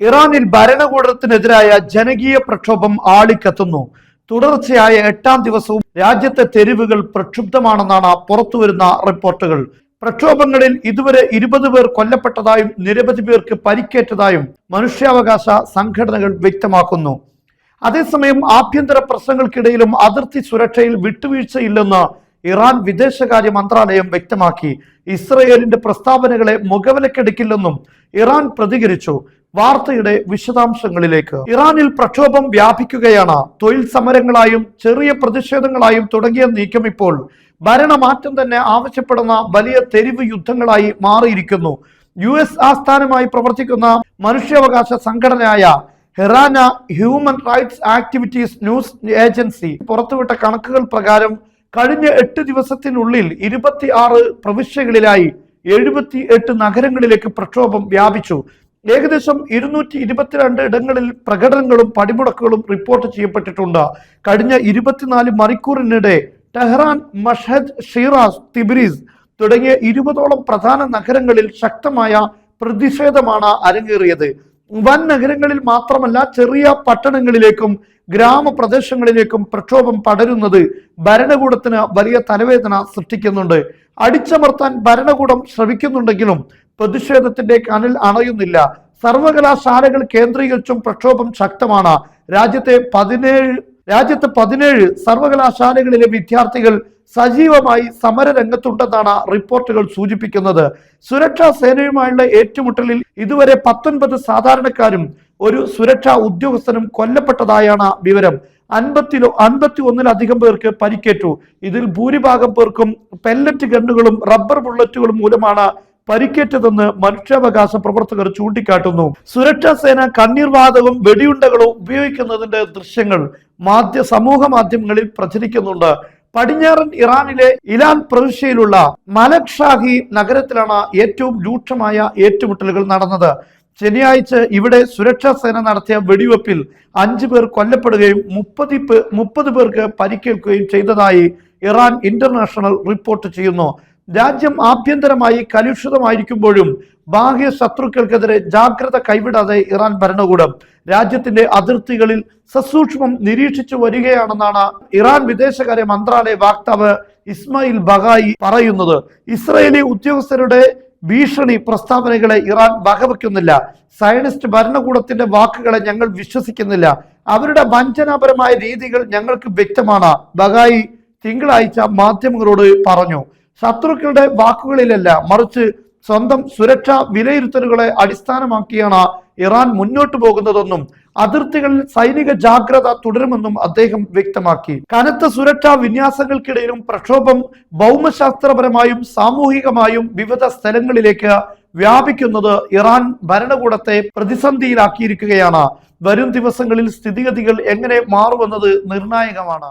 ഇറാനിൽ ഭരണകൂടത്തിനെതിരായ ജനകീയ പ്രക്ഷോഭം ആളിക്കത്തുന്നു. തുടർച്ചയായ എട്ടാം ദിവസവും രാജ്യത്തെ തെരുവുകൾ പ്രക്ഷുബ്ധമാണെന്നാണ് പുറത്തുവരുന്ന റിപ്പോർട്ടുകൾ. പ്രക്ഷോഭങ്ങളിൽ ഇതുവരെ ഇരുപത് പേർ കൊല്ലപ്പെട്ടതായും നിരവധി പേർക്ക് പരിക്കേറ്റതായും മനുഷ്യാവകാശ സംഘടനകൾ വ്യക്തമാക്കുന്നു. അതേസമയം ആഭ്യന്തര പ്രശ്നങ്ങൾക്കിടയിലും അതിർത്തി സുരക്ഷയിൽ വിട്ടുവീഴ്ചയില്ലെന്ന് ഇറാൻ വിദേശകാര്യ മന്ത്രാലയം വ്യക്തമാക്കി. ഇസ്രയേലിന്റെ പ്രസ്താവനകളെ മുഖവിലക്കെടുക്കില്ലെന്നും ഇറാൻ പ്രതികരിച്ചു. വാർത്തയുടെ വിശദാംശങ്ങളിലേക്ക്. ഇറാനിൽ പ്രക്ഷോഭം വ്യാപിക്കുകയാണ്. തൊഴിൽ സമരങ്ങളായും ചെറിയ പ്രതിഷേധങ്ങളായും തുടങ്ങിയ നീക്കം ഇപ്പോൾ. ഭരണമാറ്റം തന്നെ ആവശ്യപ്പെടുന്ന വലിയ തെരുവ് യുദ്ധങ്ങളായി മാറിയിരിക്കുന്നു. യു എസ് ആസ്ഥാനമായി പ്രവർത്തിക്കുന്ന മനുഷ്യാവകാശ സംഘടനയായ HRANA human rights activities news agency പുറത്തുവിട്ട കണക്കുകൾ പ്രകാരം കഴിഞ്ഞ എട്ട് ദിവസത്തിനുള്ളിൽ ഇരുപത്തി ആറ് പ്രവിശ്യകളിലായി എഴുപത്തി എട്ട് നഗരങ്ങളിലേക്ക് പ്രക്ഷോഭം വ്യാപിച്ചു. ഏകദേശം ഇരുന്നൂറ്റി ഇരുപത്തിരണ്ട് ഇടങ്ങളിൽ പ്രകടനങ്ങളും പടിമുടക്കുകളും റിപ്പോർട്ട് ചെയ്യപ്പെട്ടിട്ടുണ്ട്. കഴിഞ്ഞ ഇരുപത്തിനാല് മണിക്കൂറിനിടെ ടെഹ്റാൻ മഷഹദ് ഷിറാസ് തിബ്രീസ് തുടങ്ങിയ ഇരുപതോളം പ്രധാന നഗരങ്ങളിൽ ശക്തമായ പ്രതിഷേധമാണ് അരങ്ങേറിയത്. വൻ നഗരങ്ങളിൽ മാത്രമല്ല ചെറിയ പട്ടണങ്ങളിലേക്കും ഗ്രാമപ്രദേശങ്ങളിലേക്കും പ്രക്ഷോഭം പടരുന്നത് ഭരണകൂടത്തിന് വലിയ തലവേദന സൃഷ്ടിക്കുന്നുണ്ട്. അടിച്ചമർത്താൻ ഭരണകൂടം ശ്രമിക്കുന്നുണ്ടെങ്കിലും പ്രതിഷേധത്തിന്റെ കനൽ അണയുന്നില്ല. സർവകലാശാലകൾ കേന്ദ്രീകരിച്ചും പ്രക്ഷോഭം ശക്തമാണ്. രാജ്യത്തെ പതിനേഴ് രാജ്യത്ത് പതിനേഴ് സർവകലാശാലകളിലെ വിദ്യാർത്ഥികൾ സജീവമായി സമര രംഗത്തുണ്ടെന്നാണ് റിപ്പോർട്ടുകൾ സൂചിപ്പിക്കുന്നത്. സുരക്ഷാ സേനയുമായുള്ള ഏറ്റുമുട്ടലിൽ ഇതുവരെ പത്തൊൻപത് സാധാരണക്കാരും ഒരു സുരക്ഷാ ഉദ്യോഗസ്ഥനും കൊല്ലപ്പെട്ടതായാണ് വിവരം. അൻപത്തിലോ അൻപത്തി ഒന്നിലധികം പേർക്ക് പരിക്കേറ്റു. ഇതിൽ ഭൂരിഭാഗം പേർക്കും പെല്ലറ്റ് ഗണ്ണുകളും റബ്ബർ ബുള്ളറ്റുകളും മൂലമാണ് പരിക്കേറ്റതെന്ന് മനുഷ്യാവകാശ പ്രവർത്തകർ ചൂണ്ടിക്കാട്ടുന്നു. സുരക്ഷാ സേന കണ്ണീർവാദവും വെടിയുണ്ടകളും ഉപയോഗിക്കുന്നതിന്റെ ദൃശ്യങ്ങൾ മാധ്യ സമൂഹ മാധ്യമങ്ങളിൽ പ്രചരിക്കുന്നുണ്ട്. പടിഞ്ഞാറൻ ഇറാനിലെ ഇലാൻ പ്രവിശ്യയിലുള്ള മലക്ഷാഹി നഗരത്തിലാണ് ഏറ്റവും രൂക്ഷമായ ഏറ്റുമുട്ടലുകൾ നടന്നത്. ശനിയാഴ്ച ഇവിടെ സുരക്ഷാ സേന നടത്തിയ വെടിവെപ്പിൽ അഞ്ചു പേർ കൊല്ലപ്പെടുകയും മുപ്പത് മുപ്പത് പേർക്ക് പരിക്കേൽക്കുകയും ചെയ്തതായി ഇറാൻ ഇന്റർനാഷണൽ റിപ്പോർട്ട് ചെയ്യുന്നു. രാജ്യം ആഭ്യന്തരമായി കലുഷിതമായിരിക്കുമ്പോഴും ബാഹ്യ ശത്രുക്കൾക്കെതിരെ ജാഗ്രത കൈവിടാതെ ഇറാൻ ഭരണകൂടം രാജ്യത്തിന്റെ അതിർത്തികളിൽ സസൂക്ഷ്മം നിരീക്ഷിച്ചു വരികയാണെന്നാണ് ഇറാൻ വിദേശകാര്യ മന്ത്രാലയ വക്താവ് ഇസ്മായിൽ ബഗായി പറയുന്നത്. ഇസ്രയേലി ഉദ്യോഗസ്ഥരുടെ ഭീഷണി പ്രസ്താവനകളെ ഇറാൻ വകവയ്ക്കുന്നില്ല സയനിസ്റ്റ് ഭരണകൂടത്തിന്റെ വാക്കുകളെ ഞങ്ങൾ വിശ്വസിക്കുന്നില്ല. അവരുടെ വഞ്ചനാപരമായ രീതികൾ ഞങ്ങൾക്ക് വ്യക്തമാണ് ബഗായി തിങ്കളാഴ്ച മാധ്യമങ്ങളോട് പറഞ്ഞു. ശത്രുക്കളുടെ വാക്കുകളിലല്ല മറിച്ച് സ്വന്തം സുരക്ഷാ വിലയിരുത്തലുകളെ അടിസ്ഥാനമാക്കിയാണ് ഇറാൻ മുന്നോട്ടു പോകുന്നതെന്നും അതിർത്തികളിൽ സൈനിക ജാഗ്രത തുടരുമെന്നും അദ്ദേഹം വ്യക്തമാക്കി. കനത്ത സുരക്ഷാ വിന്യാസങ്ങൾക്കിടയിലും പ്രക്ഷോഭം ഭൗമശാസ്ത്രപരമായും സാമൂഹികമായും വിവിധ സ്ഥലങ്ങളിലേക്ക് വ്യാപിക്കുന്നത് ഇറാൻ ഭരണകൂടത്തെ പ്രതിസന്ധിയിലാക്കിയിരിക്കുകയാണ്. വരും ദിവസങ്ങളിൽ സ്ഥിതിഗതികൾ എങ്ങനെ മാറുമെന്നത് നിർണായകമാണ്.